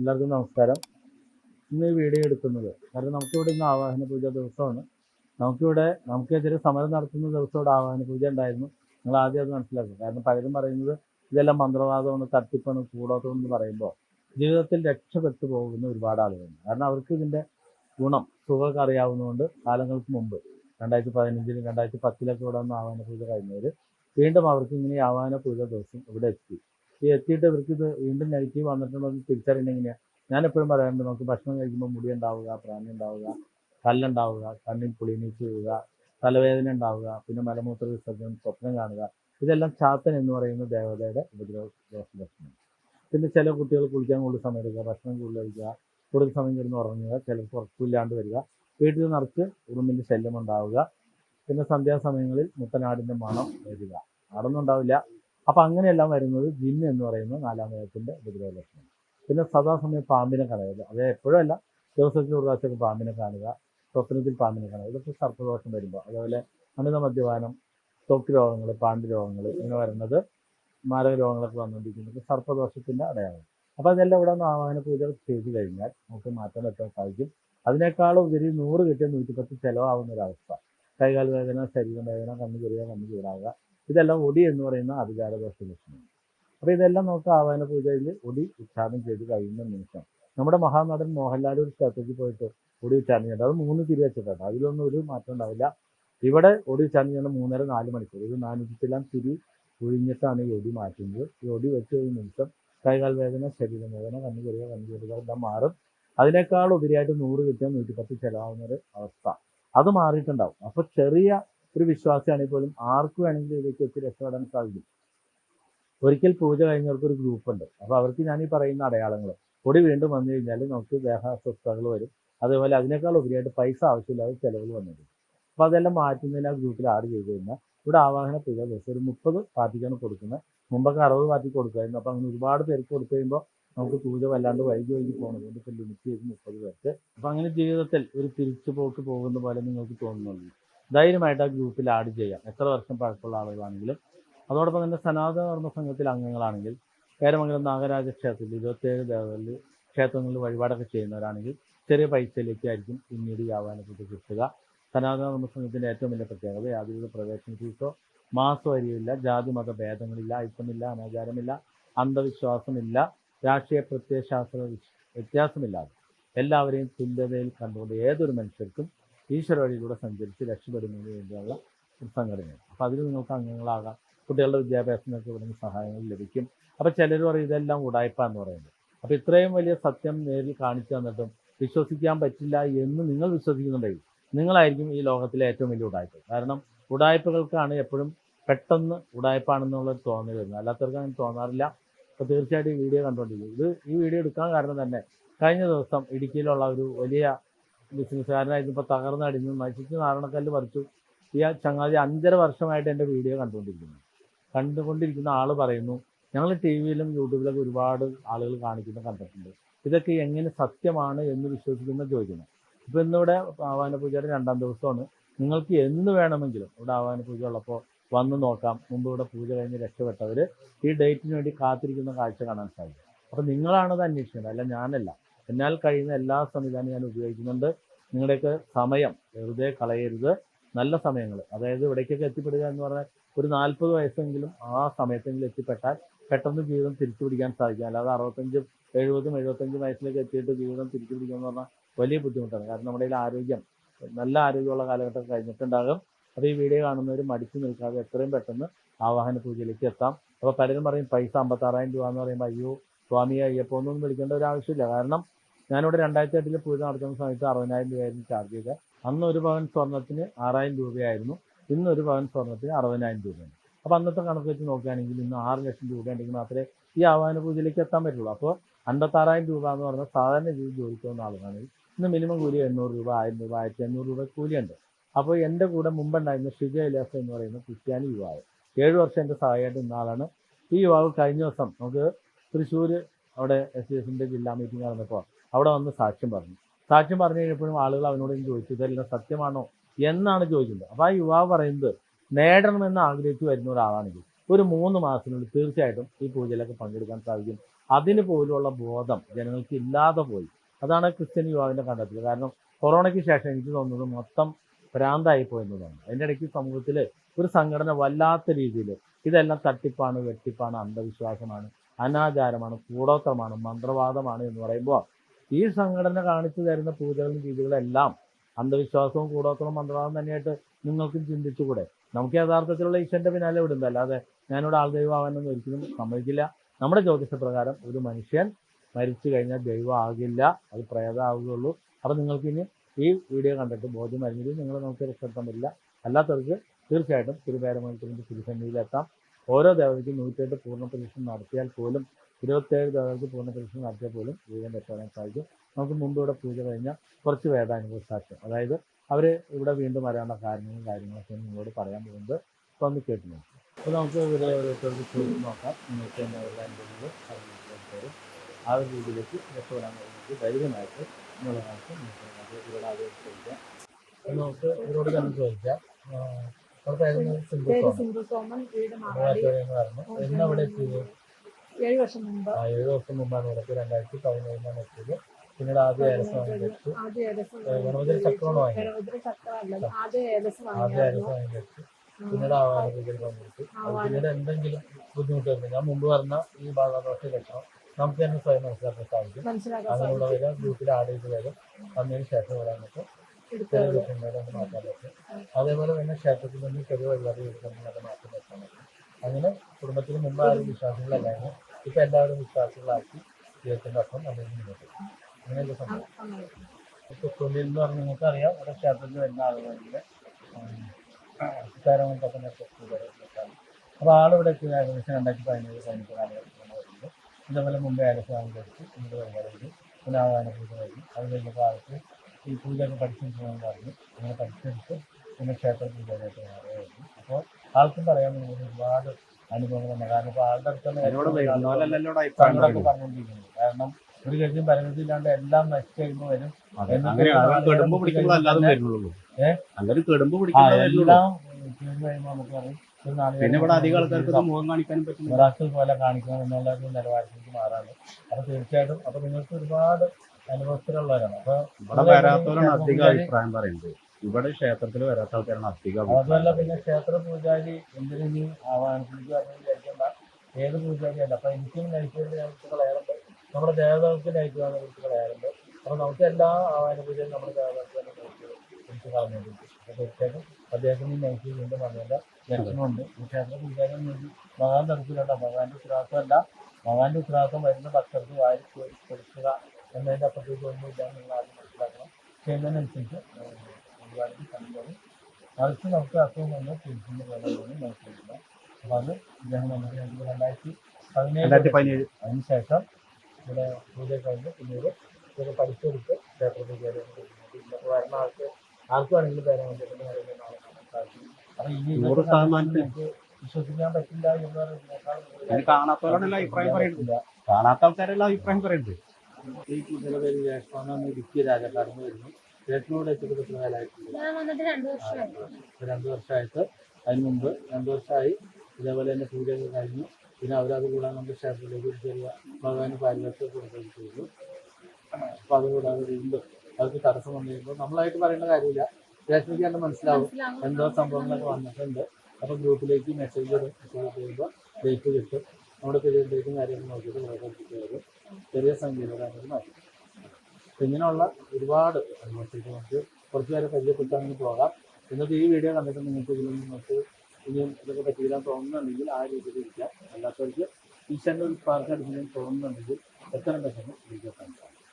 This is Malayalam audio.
എല്ലാവർക്കും നമസ്കാരം. ഇന്ന് വീഡിയോ എടുക്കുന്നത് കാരണം നമുക്കിവിടെ ഇന്ന് ആവാഹന പൂജ ദിവസമാണ്. നമുക്കിവിടെ നമുക്കെതിരെ സമരം നടത്തുന്ന ദിവസം ഇവിടെ ആവാഹന പൂജ ഉണ്ടായിരുന്നു. നിങ്ങൾ ആദ്യം അത് മനസ്സിലാക്കുക. കാരണം പലരും പറയുന്നത് ഇതെല്ലാം മന്ത്രവാദമാണ് തട്ടിപ്പാണ് കൂടോത്തം എന്ന് പറയുമ്പോൾ ജീവിതത്തിൽ രക്ഷപ്പെട്ടു പോകുന്ന ഒരുപാട് ആളുകളുണ്ട്. കാരണം അവർക്ക് ഇതിന്റെ ഗുണം സുഖമൊക്കെ അറിയാവുന്നതുകൊണ്ട് കാലങ്ങൾക്ക് മുമ്പ് രണ്ടായിരത്തി പതിനഞ്ചിലും രണ്ടായിരത്തി പത്തിലൊക്കെ ഇവിടെ വന്ന് ആവാഹന പൂജ കഴിഞ്ഞവർ വീണ്ടും അവർക്ക് ഇങ്ങനെ ആവാഹന പൂജ ദിവസം ഇവിടെ എത്തി. ഈ എത്തിയിട്ട് ഇവർക്ക് ഇത് വീണ്ടും നെഗറ്റീവ് തിരിച്ചറിയണമെങ്കിൽ ഞാൻ എപ്പോഴും പറയാറുണ്ട് നമുക്ക് ഭക്ഷണം കഴിക്കുമ്പോൾ മുടി ഉണ്ടാവുക പ്രാണി ഉണ്ടാവുക കല്ലുണ്ടാവുക കണ്ണിൽ പുളിനീച്ച് വീഴുക തലവേദന ഉണ്ടാവുക പിന്നെ മലമൂത്ര വിസർജനം സ്വപ്നം കാണുക ഇതെല്ലാം ചാത്തൻ എന്ന് പറയുന്ന ദേവതയുടെ ഉപദ്രവ ദോഷ ലക്ഷണം പിന്നെ ചില കുട്ടികൾ കുളിക്കാൻ കൂടുതൽ സമയം എടുക്കുക ഭക്ഷണം കൂടുതൽ കഴിക്കുക കൂടുതൽ സമയം കിടന്ന് ഉറങ്ങുക ചിലർക്ക് ഉറക്കില്ലാണ്ട് വരിക വീട്ടിൽ നിറച്ച് ഉറുമ്പിന്റെ ശല്യം ഉണ്ടാവുക പിന്നെ സന്ധ്യാസമയങ്ങളിൽ മുട്ടനാടിന്റെ മണം വരിക. അതൊന്നും ഉണ്ടാവില്ല അപ്പം അങ്ങനെയെല്ലാം വരുന്നത് ജിന്ന് എന്ന് പറയുന്ന നാലാം വേദത്തിന്റെ ഉപദ്രവ ലക്ഷണം പിന്നെ സദാസമയം പാമ്പിനെ കാണുക അത് എപ്പോഴും അല്ല. ദിവസത്തിൽ ഒരു പ്രാവശ്യമൊക്കെ പാമ്പിനെ കാണുക. സ്വപ്നത്തിൽ പാമ്പിനെ കാണുക. ഇതൊക്കെ സർപ്പദോഷം വരുമ്പോൾ അതുപോലെ അമിത മദ്യപാനം തൊക്ക് രോഗങ്ങൾ പാണ്ട് രോഗങ്ങൾ ഇങ്ങനെ വരുന്നത് മാരക രോഗങ്ങളൊക്കെ വന്നുകൊണ്ടിരിക്കുന്നത് സർപ്പദോഷത്തിന്റെ അടയാളം അപ്പോൾ അതെല്ലാം ഇവിടെ ആവാഹന പൂജകൾ ചെയ്തു കഴിഞ്ഞാൽ നമുക്ക് മാറ്റം വരുത്താൻ സാധിക്കും. അതിനേക്കാളും ഉപരി നൂറ് കിട്ടിയ നൂറ്റിപ്പത്ത് ചിലവാകുന്ന ഒരവസ്ഥ. കൈകാൽ വേദന ശരീരം വേദന കണ്ണു ചെറിയ കണ്ണു ചൂടാവുക ഇതെല്ലാം ഒടി എന്ന് പറയുന്ന അധികാരദോഷ ലക്ഷണമാണ് അപ്പോൾ ഇതെല്ലാം നമുക്ക് ആവാന പൂജയിൽ ഒടി ഉച്ചാരണം ചെയ്ത് കഴിയുന്ന നിമിഷം നമ്മുടെ മഹാനടൻ മോഹൻലാൽ ഒരു സ്ഥലത്തേക്ക് പോയിട്ട് ഒടി ഉച്ചാരണം ചെയ്യേണ്ടത് അത് മൂന്ന് തിരി വെച്ചിട്ടുണ്ട്. അതിലൊന്നും ഒരു മാറ്റം ഉണ്ടാവില്ല. ഇവിടെ ഒടി ഉച്ചാരണം ചെയ്യുന്ന മൂന്നര നാല് മണിക്കൂർ. ഇത് നാനൂറ്റിയെല്ലാം തിരി ഒഴിഞ്ഞിട്ടാണ് ഈ ഒടി മാറ്റുന്നത്. ഈ ഒടി വെച്ച് ഒരു നിമിഷം കൈകാൽ വേദന ശരീരം വേദന കണ്ണു ചെറിയ കണ്ണു ചെറിയ എല്ലാം മാറും. അതിനേക്കാൾ ഉപരിയായിട്ട് നൂറ് കിട്ടിയാൽ നൂറ്റിപ്പത്ത് ചിലവാകുന്ന ഒരു അവസ്ഥ. അത് മാറിയിട്ടുണ്ടാവും. അപ്പോൾ ചെറിയ ഒരു വിശ്വാസിയാണെങ്കിൽ പോലും ആർക്ക് വേണമെങ്കിലും ഇതിലേക്ക് എത്തി രക്ഷപ്പെടാൻ സാധിക്കും? ഒരിക്കൽ പൂജ കഴിഞ്ഞവർക്ക് ഒരു ഗ്രൂപ്പ് ഉണ്ട്. അപ്പോൾ അവർക്ക് ഞാൻ ഈ പറയുന്ന അടയാളങ്ങൾ പൊടി വീണ്ടും വന്നു കഴിഞ്ഞാൽ നമുക്ക് ദേഹാസ്വസ്ഥതകൾ വരും. അതേപോലെ അതിനേക്കാൾ ഉപരിയായിട്ട് പൈസ ആവശ്യമില്ലാതെ ചിലവുകൾ വന്നിട്ടുണ്ട് അപ്പോൾ അതെല്ലാം മാറ്റുന്നതിന് ആ ഗ്രൂപ്പിൽ ആഡ് ചെയ്ത് കഴിഞ്ഞാൽ ഇവിടെ ആവാഹന പൂജ ദിവസം ഒരു മുപ്പത് പാർട്ടിക്കാണ് കൊടുക്കുന്നത്. മുമ്പൊക്കെ അറുപത് പാർട്ടി കൊടുക്കുമായിരുന്നു. അപ്പോൾ അങ്ങനെ ഒരുപാട് പേർക്ക് കൊടുത്തു കഴിയുമ്പോൾ നമുക്ക് പൂജ വല്ലാണ്ട് വൈകി വൈകി പോകുന്നത് ഇപ്പോൾ ലിമിറ്റ് ചെയ്ത് മുപ്പത് പേർക്ക്. അപ്പോൾ അങ്ങനെ ജീവിതത്തിൽ ഒരു തിരിച്ചു തിരിച്ചുപോക്ക് പോകുന്ന പോലെ നിങ്ങൾക്ക് തോന്നുന്നുള്ളൂ ധൈര്യമായിട്ട് ആ ഗ്രൂപ്പിൽ ആഡ് ചെയ്യാം. എത്ര വർഷം പഴക്കമുള്ള ആളുകളാണെങ്കിലും അതോടൊപ്പം തന്നെ സനാതന സംഘത്തിൽ അംഗങ്ങളാണെങ്കിൽ കേരമംഗലം നാഗരാജ ക്ഷേത്രത്തിൽ ഇരുപത്തേഴ് ദേവതകളിൽ ക്ഷേത്രങ്ങളിൽ വഴിപാടൊക്കെ ചെയ്യുന്നവരാണെങ്കിൽ ചെറിയ പൈസയിലേക്കായിരിക്കും പിന്നീട് ഈ ആഹ്വാനത്തിൽ കിട്ടുക. സനാതന ധർമ്മ സംഘത്തിന്റെ ഏറ്റവും വലിയ പ്രത്യേകത യാതൊരു പ്രവേശന ഫീസോ മാസവരിയില്ല ജാതി മത ഭേദങ്ങളില്ല അയിത്തമില്ല അനാചാരമില്ല അന്ധവിശ്വാസമില്ല രാഷ്ട്രീയ പ്രത്യയശാസ്ത്ര വ്യത്യാസമില്ലാതെ. എല്ലാവരെയും തുല്യതയിൽ കണ്ടുകൊണ്ട് ഏതൊരു മനുഷ്യർക്കും ഈശ്വര വഴിയിലൂടെ സഞ്ചരിച്ച് രക്ഷപ്പെടുന്നതിന് വേണ്ടിയുള്ള ഒരു സംഘടനയാണ്. അപ്പോൾ അതിൽ നിങ്ങൾക്ക് അംഗങ്ങളാകാം. കുട്ടികളുടെ വിദ്യാഭ്യാസത്തിനൊക്കെ ഇവിടെ നിന്ന് സഹായങ്ങൾ ലഭിക്കും. അപ്പോൾ ചിലർ പറയും ഇതെല്ലാം ഉടായ്പ എന്ന് പറയുന്നത് അപ്പോൾ ഇത്രയും വലിയ സത്യം നേരിൽ കാണിച്ചു തന്നിട്ടും വിശ്വസിക്കാൻ പറ്റില്ല എന്ന് നിങ്ങൾ വിശ്വസിക്കുന്നുണ്ടെങ്കിൽ നിങ്ങളായിരിക്കും ഈ ലോകത്തിലെ ഏറ്റവും വലിയ ഉടായ്പ കാരണം ഉടായ്പകൾക്കാണ് എപ്പോഴും പെട്ടെന്ന് ഉടായ്പാണെന്നുള്ളൊരു തോന്നൽ വരുന്നത്. അല്ലാത്തവർക്ക് അങ്ങനെ തോന്നാറില്ല. അപ്പോൾ തീർച്ചയായിട്ടും ഈ വീഡിയോ കണ്ടുകൊണ്ടിരിക്കും ഇത് ഈ വീഡിയോ എടുക്കാൻ കാരണം തന്നെ കഴിഞ്ഞ ദിവസം ഇടുക്കിയിലുള്ള ഒരു വലിയ ബിസിനസ്സുകാരനായിരുന്നു ഇപ്പോൾ തകർന്നടിഞ്ഞു നശിച്ച് നാരണക്കല്ല് പറിച്ചു. ഈ ചങ്ങാതി അഞ്ചര വർഷമായിട്ട് എന്റെ വീഡിയോ കണ്ടുകൊണ്ടിരിക്കുന്നു. കണ്ടുകൊണ്ടിരിക്കുന്ന ആൾ പറയുന്നു ഞങ്ങൾ ടി വിയിലും യൂട്യൂബിലൊക്കെ ഒരുപാട് ആളുകൾ കാണിക്കുന്ന കണ്ടിട്ടുണ്ട്. ഇതൊക്കെ എങ്ങനെ സത്യമാണ് എന്ന് വിശ്വസിക്കുന്ന ചോദിക്കുന്നു ഇപ്പം ഇന്നിവിടെ ആവാന പൂജയുടെ രണ്ടാം ദിവസമാണ്. നിങ്ങൾക്ക് എന്ന് വേണമെങ്കിലും ഇവിടെ ആവാന പൂജ ഉള്ളപ്പോൾ വന്ന് നോക്കാം. മുമ്പ് ഇവിടെ പൂജ കഴിഞ്ഞ് രക്ഷപ്പെട്ടവർ ഈ ഡേറ്റിന് വേണ്ടി കാത്തിരിക്കുന്ന കാഴ്ച കാണാൻ സാധിക്കും. അപ്പോൾ നിങ്ങളാണത് അന്വേഷിക്കുന്നത് അല്ല ഞാനല്ല. എന്നാൽ കഴിയുന്ന എല്ലാ സംവിധാനവും ഞാൻ ഉപയോഗിക്കുന്നുണ്ട്. നിങ്ങളുടെയൊക്കെ സമയം വെറുതെ കളയരുത്. നല്ല സമയങ്ങൾ. അതായത് ഇവിടേക്കൊക്കെ എത്തിപ്പെടുക എന്ന് പറഞ്ഞാൽ ഒരു നാൽപ്പത് വയസ്സെങ്കിലും ആ സമയത്തെങ്കിലും എത്തിപ്പെട്ടാൽ പെട്ടെന്ന് ജീവിതം തിരിച്ചു പിടിക്കാൻ സാധിക്കും. അല്ലാതെ അറുപത്തഞ്ചും എഴുപതും എഴുപത്തഞ്ചും വയസ്സിലേക്ക് എത്തിയിട്ട് ജീവിതം തിരിച്ചു പിടിക്കുക എന്ന് പറഞ്ഞാൽ വലിയ ബുദ്ധിമുട്ടാണ്. കാരണം നമ്മുടെ ആരോഗ്യം നല്ല ആരോഗ്യമുള്ള കാലഘട്ടം കഴിഞ്ഞിട്ടുണ്ടാകും. അപ്പോൾ ഈ വീഡിയോ കാണുന്നവർ മടിച്ചു നിൽക്കാതെ എത്രയും പെട്ടെന്ന് ആവാഹന പൂജയിലേക്ക് എത്താം. അപ്പോൾ പലരും പറയും പൈസ അമ്പത്താറായിരം രൂപ എന്ന് പറയുമ്പോൾ അയ്യോ സ്വാമി അയ്യപ്പോ ഒന്നും വിളിക്കേണ്ട ഒരു ആവശ്യമില്ല. കാരണം ഞാനിവിടെ രണ്ടായിരത്തി എട്ടിൽ പൂജ നടത്തുന്ന സമയത്ത് അറുപതിനായിരം രൂപയായിരുന്നു ചാർജ് ചെയ്തത്. അന്ന് ഒരു പവൻ സ്വർണത്തിന് ആറായിരം രൂപയായിരുന്നു. ഇന്ന് ഒരു പവൻ സ്വർണത്തിന് അറുപതിനായിരം രൂപയാണ്. അപ്പോൾ അന്നത്തെ കണക്ക് വെച്ച് നോക്കുകയാണെങ്കിൽ ഇന്ന് ആറ് ലക്ഷം രൂപ ഉണ്ടെങ്കിൽ മാത്രമേ ഈ ആഹ്വാന പൂജയിലേക്ക് എത്താൻ പറ്റുള്ളൂ. അപ്പോൾ അൻപത്താറായിരം രൂപ എന്ന് പറഞ്ഞാൽ സാധാരണ രീതിയിൽ ജോലിക്ക് പോകുന്ന ആളുകളാണെങ്കിൽ ഇന്ന് മിനിമം കൂലി എണ്ണൂറ് രൂപ ആയിരം രൂപ ആയിരത്തി അഞ്ഞൂറ് രൂപ കൂലിയുണ്ട്. അപ്പോൾ എന്റെ കൂടെ മുമ്പുണ്ടായിരുന്ന ഷിജ ഇലാസ് എന്ന് പറയുന്ന ക്രിസ്ത്യാനി യുവാവ് ഏഴ് വർഷം എന്റെ സഹായമായിട്ട് ഇന്നാളാണ് ഈ യുവാവ് കഴിഞ്ഞ ദിവസം നമുക്ക് തൃശ്ശൂർ അവിടെ എസ് ഡി ജില്ലാ മീറ്റിംഗ് നടന്നപ്പോൾ അവിടെ വന്ന് സാക്ഷ്യം പറഞ്ഞു. സാക്ഷ്യം പറഞ്ഞു കഴിഞ്ഞപ്പോഴും ആളുകൾ അവനോട് ചോദിച്ചു ഇതെല്ലാം സത്യമാണോ? എന്നാണ് ചോദിക്കുന്നത് അപ്പോൾ ആ യുവാവ് പറയുന്നത് നേടണമെന്ന് ആഗ്രഹിച്ചു വരുന്ന ഒരാളാണെങ്കിൽ ഒരു മൂന്ന് മാസത്തിനുള്ളിൽ തീർച്ചയായിട്ടും ഈ പൂജയിലൊക്കെ പങ്കെടുക്കാൻ സാധിക്കും. അതിന് പോലുള്ള ബോധം ജനങ്ങൾക്ക് ഇല്ലാതെ പോയി. അതാണ് ക്രിസ്ത്യൻ യുവാവിന്റെ കണ്ടെത്തൽ കാരണം കൊറോണയ്ക്ക് ശേഷം എനിക്ക് തോന്നുന്നത് മൊത്തം ഭ്രാന്തായി പോയെന്നതാണ് അതിന്റെ ഇടയ്ക്ക് സമൂഹത്തിൽ ഒരു സംഘടന വല്ലാത്ത രീതിയിൽ ഇതെല്ലാം തട്ടിപ്പാണ് വെട്ടിപ്പാണ് അന്ധവിശ്വാസമാണ് അനാചാരമാണ് കൂടോത്രമാണ് മന്ത്രവാദമാണ് എന്ന് പറയുമ്പോൾ ഈ സംഘടന കാണിച്ചു തരുന്ന പൂജകളും രീതികളും എല്ലാം അന്ധവിശ്വാസവും കൂടോത്രവും മന്ത്രവാദം തന്നെയായിട്ട് നിങ്ങൾക്കും ചിന്തിച്ചുകൂടെ? നമുക്ക് യഥാർത്ഥത്തിലുള്ള ഈശ്വരന്റെ പിന്നാലെ വിടുന്നത്. അല്ലാതെ ഞാനിവിടെ ആൾ ദൈവമാകാനൊന്നും ഒരിക്കലും സമ്മതിക്കില്ല. നമ്മുടെ ജ്യോതിഷപ്രകാരം ഒരു മനുഷ്യൻ മരിച്ചു കഴിഞ്ഞാൽ ദൈവം ആകില്ല. അത് പ്രേതമാവുകയുള്ളൂ അപ്പം നിങ്ങൾക്കിനി ഈ വീഡിയോ കണ്ടിട്ട് ബോധ്യം അറിഞ്ഞിട്ട് നിങ്ങൾ നമുക്ക് രക്ഷപ്പെടുത്താൻ പറ്റില്ല. അല്ലാത്തവർക്ക് തീർച്ചയായിട്ടും തിരുവേരമംഗലത്തിന്റെ തിരുസന്നിധിയിലെത്താം. ഓരോ ദേവതയ്ക്കും നൂറ്റെട്ട് പൂർണ പരീക്ഷണം നടത്തിയാൽ പോലും ഇരുപത്തേഴ് ദേവതയ്ക്ക് പൂർണ പരീക്ഷണം നടത്തിയാൽ പോലും ദൈവം രക്ഷപ്പെടാൻ സാധിക്കും. നമുക്ക് മുമ്പ് ഇവിടെ പൂജ കഴിഞ്ഞ കുറച്ച് വേദാനുഭവ സാക്ഷ്യം. അതായത് അവർ ഇവിടെ വീണ്ടും വരാനുള്ള കാരണങ്ങളും കാര്യങ്ങളൊക്കെ നിങ്ങളോട് പറയാൻ പോകുന്നത്. അപ്പോൾ ഒന്ന് കേട്ട് നോക്കാം. അപ്പോൾ നമുക്ക് ഇവരെ ഓരോരുത്തർക്ക് ചോദിച്ച് നോക്കാം. നിങ്ങൾക്ക് തന്നെ അവരുടെ അനുഭവങ്ങൾ അറിയിച്ചു ആ ഒരു രീതിയിലേക്ക് രക്ഷപ്പെടാൻ കഴിയുന്നത് ധൈര്യമായിട്ട് നിങ്ങളെ നമുക്ക് നമുക്ക് ഇവരോട് ആദ്യം ചോദിക്കാം. നമുക്ക് ഇവരോട് തന്നെ ചോദിക്കാം. സിന്ധു സോമൻ. വീട് മാറാടി. പറഞ്ഞു എന്ന് എത്തിയത് ഏഴ് വർഷം മുമ്പ്. ആ, ഏഴ് വർഷം മുമ്പാണ് ഇവിടെ രണ്ടായിരത്തി പതിനേഴിലാണ് എത്തിയത്. പിന്നീട് ആദ്യം ഏലസ് വാങ്ങി വെച്ചു ആദ്യ ഏലസ് ഗണപതി ചക്രമാണ് വാങ്ങിയത് ആദ്യ ഏലസ് പിന്നീട് ആവാന പൂജയിൽ പിന്നീട് എന്തെങ്കിലും ബുദ്ധിമുട്ടുണ്ട് ഞാൻ മുമ്പ് പറഞ്ഞ ഈ ഭാഗദോഷ ലക്ഷണം നമുക്ക് തന്നെ സ്വയം മനസ്സിലാക്കാൻ സാധിക്കും. അങ്ങനെയുള്ളവരെ അങ്ങനെയുള്ള വരെ ഗ്രൂപ്പിൽ ആഡ് ചെയ്ത് വരും വന്നതിന് ശേഷം വരാൻ പറ്റും. ചെറിയ മാറ്റാൻ പറ്റും. അതേപോലെ തന്നെ ക്ഷേത്രത്തിൽ നിന്ന് ചെറിയ വഴിപാട് എടുക്കുന്നതൊക്കെ മാറ്റി വെക്കാൻ പറ്റും. അങ്ങനെ കുടുംബത്തിന് മുമ്പ് ആരും വിശ്വാസികളല്ലായിരുന്നു ഇപ്പൊ എല്ലാവരും വിശ്വാസികളാക്കി ദൈവത്തിന്റെ ഒപ്പം നമ്മൾ മുന്നോട്ട് പോകും. അങ്ങനെയൊക്കെ സംഭവം? ഇപ്പൊ തൊഴിൽ എന്ന് പറഞ്ഞാൽ നിങ്ങൾക്ക് അറിയാം ഇവിടെ ക്ഷേത്രത്തിൽ വരുന്ന ആളുകളുടെ അപ്പൊ ആളിവിടെ ഏകദേശം രണ്ടായിരത്തി പതിനേഴ് പതിനെട്ട് കാലഘട്ടത്തിലാണ് വരുന്നത്. ഇതേപോലെ മുമ്പേ ആലസ്വാമി കഴിച്ച് ഇങ്ങോട്ട് പിന്നെ ആവാന പൂജ കഴിഞ്ഞു അത് കഴിഞ്ഞപ്പോൾ ആൾക്ക് ഈ പൂജയൊക്കെ പഠിച്ചിട്ടുണ്ടെന്ന് പറഞ്ഞു അങ്ങനെ പഠിച്ചെടുത്ത് പിന്നെ ക്ഷേത്ര പൂജയായിട്ട് മാറുകയായിരുന്നു അപ്പോൾ ആൾക്കും പറയാൻ ഒരുപാട് അനുഭവങ്ങളുണ്ട്. കാരണം ഇപ്പൊ ആളുടെ. പറഞ്ഞുകൊണ്ടിരിക്കുന്നത്. കാരണം ഒരു കഴിഞ്ഞും പരമതിയില്ലാണ്ട് എല്ലാം നശിച്ചു കഴിയുമ്പോൾ വരും. എല്ലാം കഴിയുമ്പോൾ നമുക്ക് പറയും പിന്നെ ഇവിടെ പേര് അധികം ആൾക്കാർക്ക് ഇത്. മുഖം കാണിക്കാനും പറ്റുന്നില്ല. മിറാക്കിൾ പോലെ കാണിക്കണം എന്നുള്ള ഒരു നിലവാരത്തിലേക്ക് മാറാണ്. അപ്പൊ തീർച്ചയായിട്ടും അപ്പൊ നിങ്ങൾക്ക് ഒരുപാട് അനുഭവത്തിലുള്ളവരാണ്. അപ്പൊ ഇവിടെ വരാത്തവരാണ് അധികം അഭിപ്രായം പറയുന്നത്. ഇവിടെ ക്ഷേത്രത്തിൽ വരാത്ത ആൾക്കാരാണ് അധികം അതല്ല പിന്നെ ക്ഷേത്ര പൂജാരി എന്തിനും ആവാഹനത്തിലേക്ക് ഏത് പൂജാരി ഏത് പൂജാരിയല്ല. അപ്പൊ എനിക്കും നയിക്കേണ്ട ഞാൻ വിളിച്ച് കളയാറുണ്ട് നമ്മുടെ ദേവതകൾക്ക് വിളിച്ച് കളയാറുണ്ട് അപ്പൊ നമുക്ക് എല്ലാ ആവാഹന പൂജയും നമ്മുടെ ദേവതകൾക്ക് തന്നെ നയിച്ച് വിളിച്ച് കളഞ്ഞിട്ടുണ്ട്. അപ്പൊ തീർച്ചയായിട്ടും അദ്ദേഹത്തിന് നയിച്ച് വീണ്ടും വന്നില്ല ലക്ഷണമുണ്ട്. ഈ ക്ഷേത്ര പൂജാരി ഭഗവാൻ തരത്തിലുണ്ട് ഭഗവാന്റെ ഉത്തരവാദിത്തമല്ല ഭഗവാന്റെ ഉത്തരവാദിത്തം വരുന്ന ഭക്തർക്ക് വാരി കൊടുക്കുക എന്നതിന്റെ അപ്പുറത്തേക്ക് ഒന്നുമില്ല നിങ്ങൾ ആദ്യം മനസ്സിലാക്കണം. ചെയ്യുന്നതിനനുസരിച്ച് ഒരുപാട് കണ്ടുപോകും മറിച്ച് നമുക്ക് അസുഖം വന്ന് ചികിത്സിന്റെ പോലെ ഒന്നും മനസ്സിലാക്കില്ല അപ്പൊ അത് ഇദ്ദേഹം വന്നത് ഞങ്ങൾക്ക് രണ്ടായിരത്തി പതിനേഴ് പതിനേഴ്. അതിനുശേഷം ഇവിടെ പൂജ കഴിഞ്ഞ് പിന്നീട് ഇതൊക്കെ പഠിച്ചെടുത്ത് ക്ഷേത്രത്തിൽ കയറി വരുന്ന ആൾക്ക് ആർക്ക് വേണമെങ്കിലും പേരാൻ വേണ്ടിയിട്ട് സാധിക്കും അപ്പൊ ഇനി നമുക്ക് വിശ്വസിക്കാൻ പറ്റില്ല എന്ന് പറയുന്നത് അതിന് അഭിപ്രായം പറയുന്നത്. കാണാത്ത ആൾക്കാരെല്ലാം അഭിപ്രായം പറയുന്നത്. ഈ കുട്ടിയുടെ പേര് ഇടുക്കി വരുന്നു. എത്തിയിട്ട് എത്ര കാലമായിട്ടുണ്ട് രണ്ടു വർഷമായിട്ട് അതിന് മുമ്പ് രണ്ട് വർഷമായി ഇതേപോലെ തന്നെ പൂജയൊക്കെ കഴിഞ്ഞു. പിന്നെ അവരത് കൂടാതെ നമ്മുടെ ക്ഷേത്രത്തിലേക്ക് ഒരു ചെറിയ ഭഗവാന് പാരിവേഷം കൊടുക്കുകയും ചെയ്തു. അപ്പോൾ അത് കൂടാതെ വീണ്ടും അവർക്ക് തടസ്സം വന്നു കഴിയുമ്പോൾ നമ്മളായിട്ട് പറയേണ്ട കാര്യമില്ല. രേഷ്മയ്ക്ക് തന്നെ മനസ്സിലാവും എന്തോ സംഭവങ്ങളൊക്കെ വന്നിട്ടുണ്ട്. അപ്പോൾ ഗ്രൂപ്പിലേക്ക് മെസ്സേജ് ചെയ്യുമ്പോൾ ഡേറ്റ് കിട്ടും. നമ്മുടെ ചെറിയ ഡേറ്റും കാര്യങ്ങളും നോക്കിയിട്ട് പ്രവർത്തിച്ച് വരും ചെറിയ സംഗീതകാരങ്ങൾ മാറ്റും ഇങ്ങനെയുള്ള ഒരുപാട് നമുക്ക് കുറച്ച് നേരം പരിചയപ്പെട്ട് അങ്ങനെ പോകാം. ഇന്നത്തെ ഈ വീഡിയോ കണ്ടിട്ട് നിങ്ങൾക്ക് ഇതിലൊന്നും നിങ്ങൾക്ക് ഇനിയും ഇതൊക്കെ പറ്റിയില്ല തോന്നുന്നുണ്ടെങ്കിൽ ആ രീതിയിൽ ഇരിക്കാം. അല്ലാത്തവർക്ക് ഈ ഒരു സ്പാർക്ക് അടിച്ചില്ലെങ്കിൽ തോന്നുന്നുണ്ടെങ്കിൽ എത്ര പെട്ടെന്ന് വീഡിയോ സാധിക്കും